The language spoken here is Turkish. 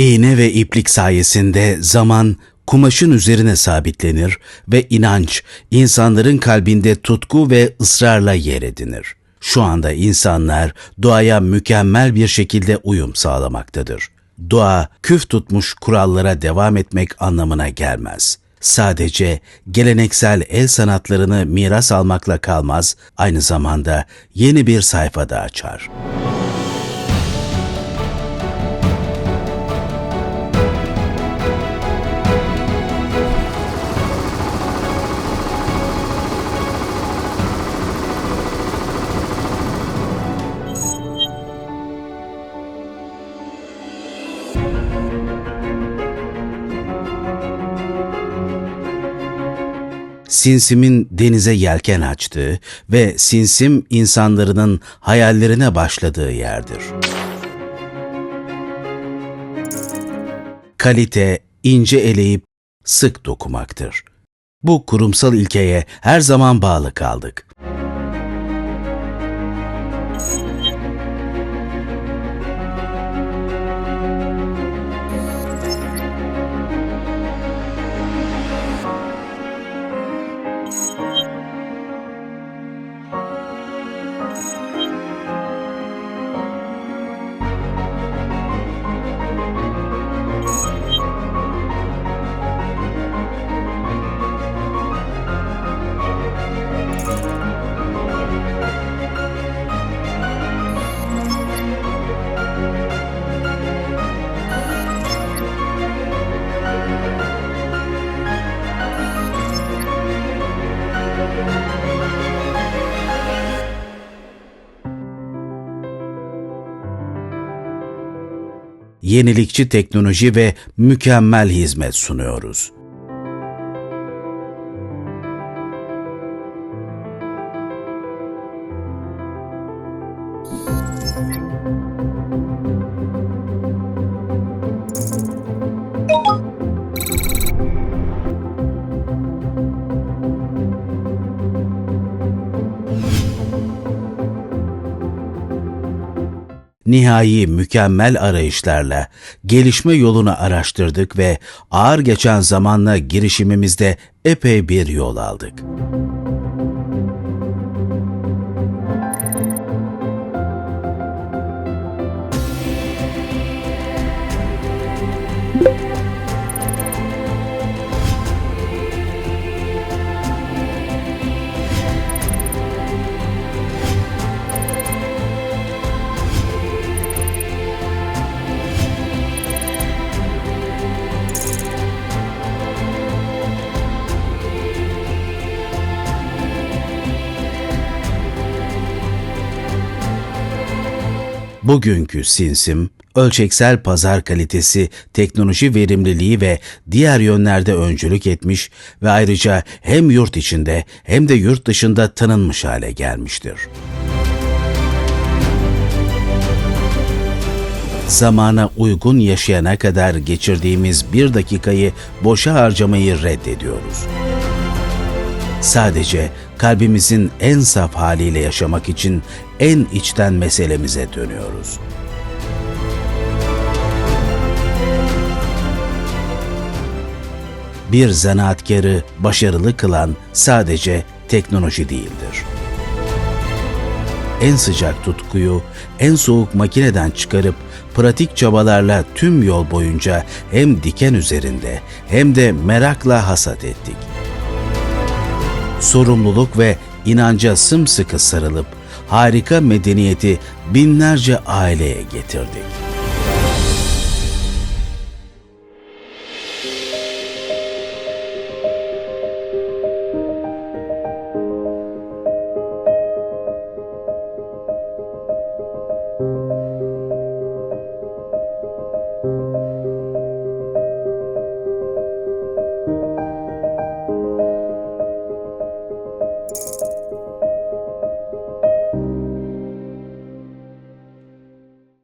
İğne ve iplik sayesinde zaman kumaşın üzerine sabitlenir ve inanç insanların kalbinde tutku ve ısrarla yer edinir. Şu anda insanlar doğaya mükemmel bir şekilde uyum sağlamaktadır. Doğa küf tutmuş kurallara devam etmek anlamına gelmez. Sadece geleneksel el sanatlarını miras almakla kalmaz, aynı zamanda yeni bir sayfa da açar. Sinsim'in denize yelken açtığı ve Sinsim insanlarının hayallerine başladığı yerdir. Kalite, ince eleyip sık dokumaktır. Bu kurumsal ilkeye her zaman bağlı kaldık. Yenilikçi teknoloji ve mükemmel hizmet sunuyoruz. Nihai mükemmel arayışlarla gelişme yolunu araştırdık ve ağır geçen zamanla girişimimizde epey bir yol aldık. Bugünkü Sinsim, ölçeksel pazar kalitesi, teknoloji verimliliği ve diğer yönlerde öncülük etmiş ve ayrıca hem yurt içinde hem de yurt dışında tanınmış hale gelmiştir. Zamana uygun yaşayana kadar geçirdiğimiz bir dakikayı boşa harcamayı reddediyoruz. Sadece kalbimizin en saf haliyle yaşamak için en içten meselemize dönüyoruz. Bir zanaatkarı başarılı kılan sadece teknoloji değildir. En sıcak tutkuyu en soğuk makineden çıkarıp pratik çabalarla tüm yol boyunca hem diken üzerinde hem de merakla hasat ettik sorumluluk ve inanca sımsıkı sarılıp harika medeniyeti binlerce aileye getirdik.